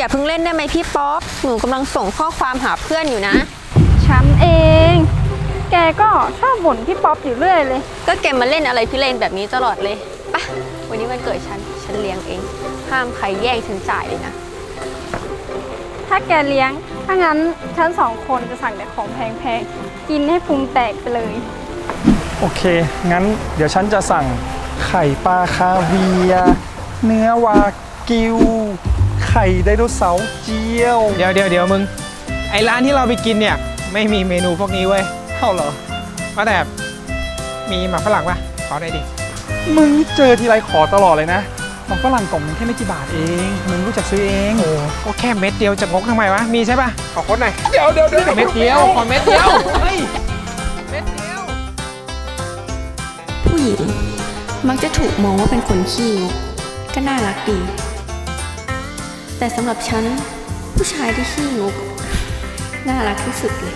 อย่าเพิ่งเล่นได้ไหมพี่ป๊อป หนูกำลังส่งข้อความหาเพื่อนอยู่นะฉันเอง แกก็ชอบบ่นพี่ป๊อปอยู่เรื่อยเลย ก็แกมาเล่นอะไรพี่เล่นแบบนี้ตลอดเลยปะวันนี้วันเกิดฉัน ฉันเลี้ยงเอง ห้ามใครแย่งฉันจ่ายเลยนะ ถ้าแกเลี้ยง ถ้างั้นฉันสองคนจะสั่งแต่ของแพงๆ กินให้พุงแตกไปเลย โอเค งั้นเดี๋ยวฉันจะสั่งไข่ปลาคาเวียร์เนื้อวากิว ไข่ไดโนเสาร์เจียว เดี๋ยวเดี๋ยวเดี๋ยวมึง ไอร้านที่เราไปกินเนี่ย ไม่มีเมนูพวกนี้เว้ยเท่าเหรอว่าแต่มีหมาฝรั่งปะขอได้ดิ มึงเจอทีไรขอตลอดเลยนะของฝรั่งกล่องมันแค่ไม่กี่บาทเอง มึงรู้จักซื้อเองโอ้ก็แค่เม็ดเดียวจะงกทำไมวะ มีใช่ปะขอค้นหน่อย เดี๋ยวเดี๋ยวเดี๋ยวเม็ดเดียวขอเม็ดเดียว เฮ้ย เม็ดเดียว ผู้หญิงมักจะถูกมองว่าเป็นคนขี้งกก็น่ารักดี แต่สำหรับฉัน ผู้ชายที่ขี้งก น่ารักที่สุดเลย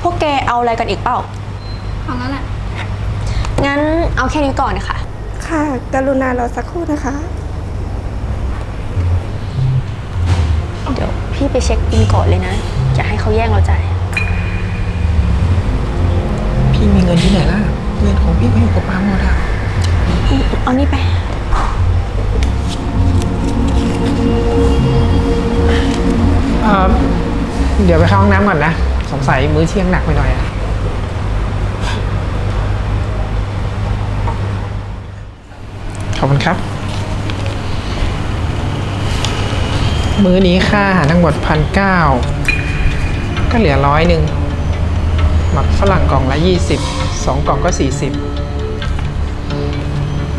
พวกแกเอาอะไรกันอีกเปล่า เอางั้นแหละ งั้นเอาแค่นี้ก่อนนะคะค่ะ กรุณารอสักครู่นะคะ เดี๋ยวพี่ไปเช็คบินก่อนเลยนะ อย่าให้เขาแย่งเราจ่าย พี่มีเงินที่ไหนล่ะ เงินของพี่ก็อยู่กับปาหมดอะ เอานี่ไป เอ่อเดี๋ยวไปเข้าห้องน้ำก่อนนะ สงสัยมื้อเที่ยงหนักไปหน่อยอะขอบคุณครับ มื้อนี้ค่าอาหารทั้งหมดพันเก้าก็เหลือร้อยหนึ่งหมักฝรั่งกล่องละยี่สิบสองกล่องก็สี่สิบ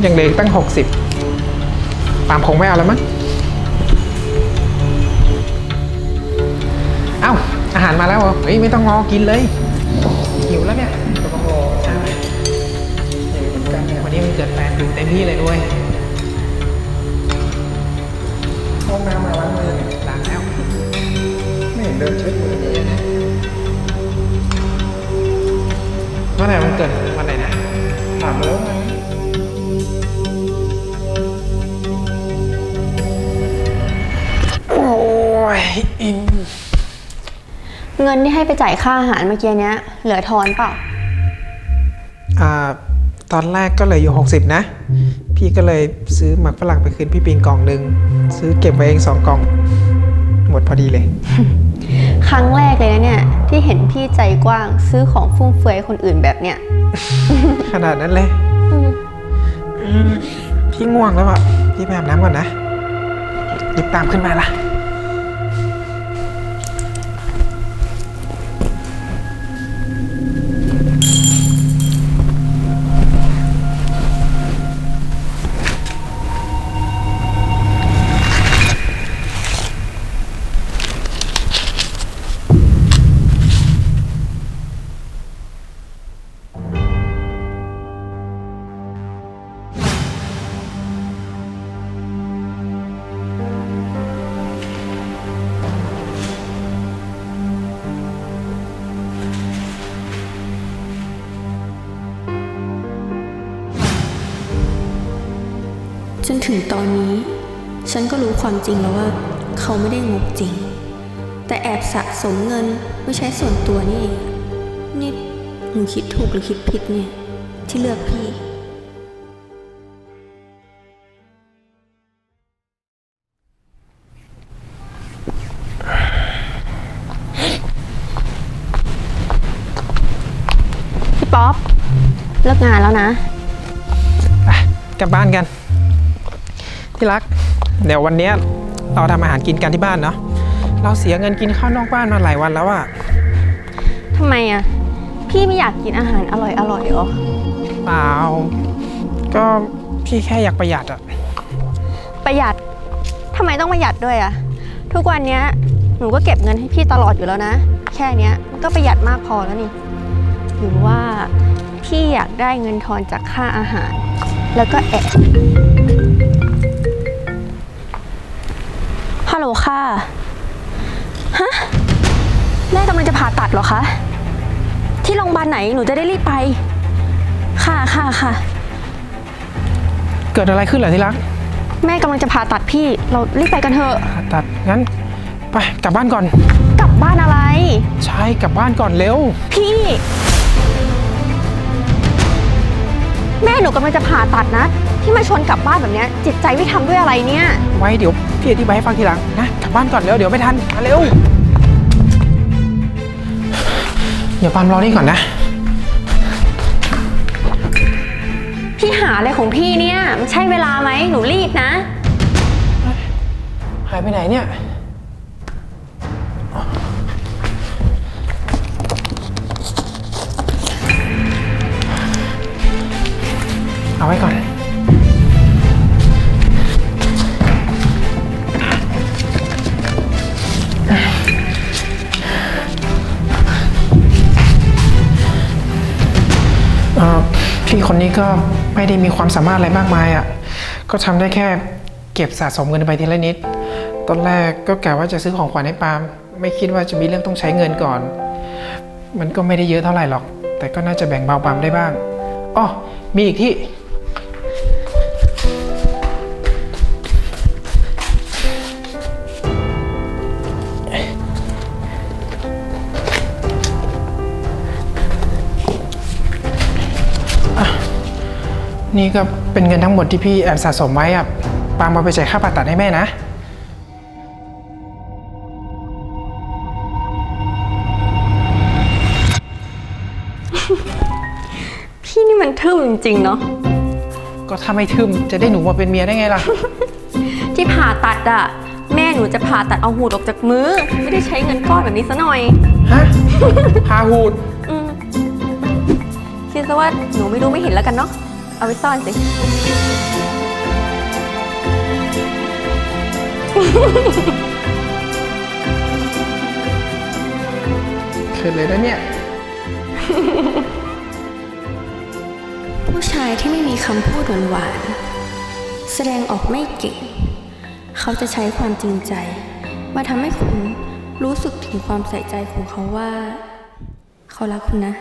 ยังเหลืออีกตั้งหกสิบปามคงไม่เอาแล้วมั้งเอ้า อาหารมาแล้วเหรอเฮ้ย ไม่ต้องงอกินเลย หิวแล้วเนี่ยก็ต้องรอใช่หิวเหมวันนี้มันเกิดแฟนดูเต็มที่เลยด้วยห้องน้ำมาล้า ยอินเงินที่ให้ไปจ่ายค่าอาหารเมื่อกี้เนี้ย เหลือทอนเปล่า อ่า ตอนแรกก็เหลยอยู่ 60 นะ พี่ก็เลยซื้อหมักฝรั่งไปคืนพี่ปิงกล่องหนึ่งซื้อเก็บไว้เองสองกล่อง หมดพอดีเลย ครั้งแรกเลยนะเนี่ย ที่เห็นพี่ใจกว้างซื้อของฟุ่มเฟือยให้คนอื่นแบบเนี้ย ขนาดนั้นเลยอืมอืมพี่ง่วงแล้วอะพี่ไปอาบน้ำก่อนนะรีบตามขึ้นมาล่ะ ถึงตอนนี้ ฉันก็รู้ความจริงแล้วว่า เขาไม่ได้งกจริง แต่แอบสะสมเงินไว้ใช้ส่วนตัวนี่เองนี่หนูคิดถูกหรือคิดผิดเนี่ย ที่เลือกพี่พี่ป๊อปเลิกงานแล้วนะ ไปกลับบ้านกัน ที่รัก เดี๋ยววันเนี้ยเราทำอาหารกินกันที่บ้านเนาะเราเสียเงินกินข้าวนอกบ้านมาหลายวันแล้วอะทำไมอะพี่ไม่อยากกินอาหารอร่อยอร่อยๆเหรอเปล่าก็พี่แค่อยากประหยัดอะประหยัดทำไมต้องประหยัดด้วยอะทุกวันเนี้ยหนูก็เก็บเงินให้พี่ตลอดอยู่แล้วนะ แค่เนี้ยมันก็ประหยัดมากพอแล้วนี่หรือว่าพี่อยากได้เงินทอนจากค่าอาหาร แล้วก็แอบฮั ลโหลค่ะ ฮะ แม่กำลังจะผ่าตัดเหรอคะ ที่โรงพยาบาลไหนหนูจะได้รีบไป ค่ะค่ะค่ะกิดอะไรขึ้นเหรอที่รักแม่กำลังจะผ่าตัดพี่ เรารีบไปกันเถอะ ผ่าตัดงั้นไปกลับบ้านก่อน กลับบ้านอะไร ใช่กลับบ้านก่อนเร็ว พี่ แม่หนูกำลังจะผ่าตัดนะ ที่มาชวนกลับบ้านแบบเนี้ยจิตใจไม่ทำด้วยอะไรเนี่ย ไว้เดี๋ยวพี่อธิบายให้ฟังทีหลังนะกลับบ้านก่อนเร็วเดี๋ยวไม่ทันมาเร็วอย่าปามรอนี่ก่อนนะ พี่หาอะไรของพี่เนี่ยมันใช่เวลาไหมหนูรีบนะ หายไปไหนเนี่ย ก็ไม่ได้มีความสามารถอะไรมากมายอะ่ะ ก็ทำได้แค่เก็บสะสมเงินไปทีละนิด ตอนแรกก็กะว่าจะซื้อของขวัญให้ปาล์มไม่คิดว่าจะมีเรื่องต้องใช้เงินก่อน มันก็ไม่ได้เยอะเท่าไหร่หรอก แต่ก็น่าจะแบ่งเบาปาล์มได้บ้างอ๋อมีอีกที่ นี่ก็เป็นเงินทั้งหมดที่พี่แอบสะสมไว้อะปาล์มเอาไปจ่ายค่าผ่าตัดให้แม่นะ พี่นี่มันทึ่มจริงๆเนาะ ก็ถ้าไม่ทึมจะได้หนูมาเป็นเมียได้ไงล่ะ ที่ผ่าตัดอะแม่หนูจะผ่าตัดเอาหูดออกจากมือ ไม่ได้ใช้เงินก้อนแบบนี้ซะหน่อย ฮะพาหูด อืมคิดซะว่าหนูไม่รู้ไม่เห็นแล้วกันเนาะ เอาไว้ซ่อนสิ เขินเลยนะเนี่ย ผู้ชายที่ไม่มีคำพูดหวานๆแสดงออกไม่เก่ง เขาจะใช้ความจริงใจ มาทำให้คุณรู้สึกถึงความใส่ใจของเขาว่า เขารักคุณนะ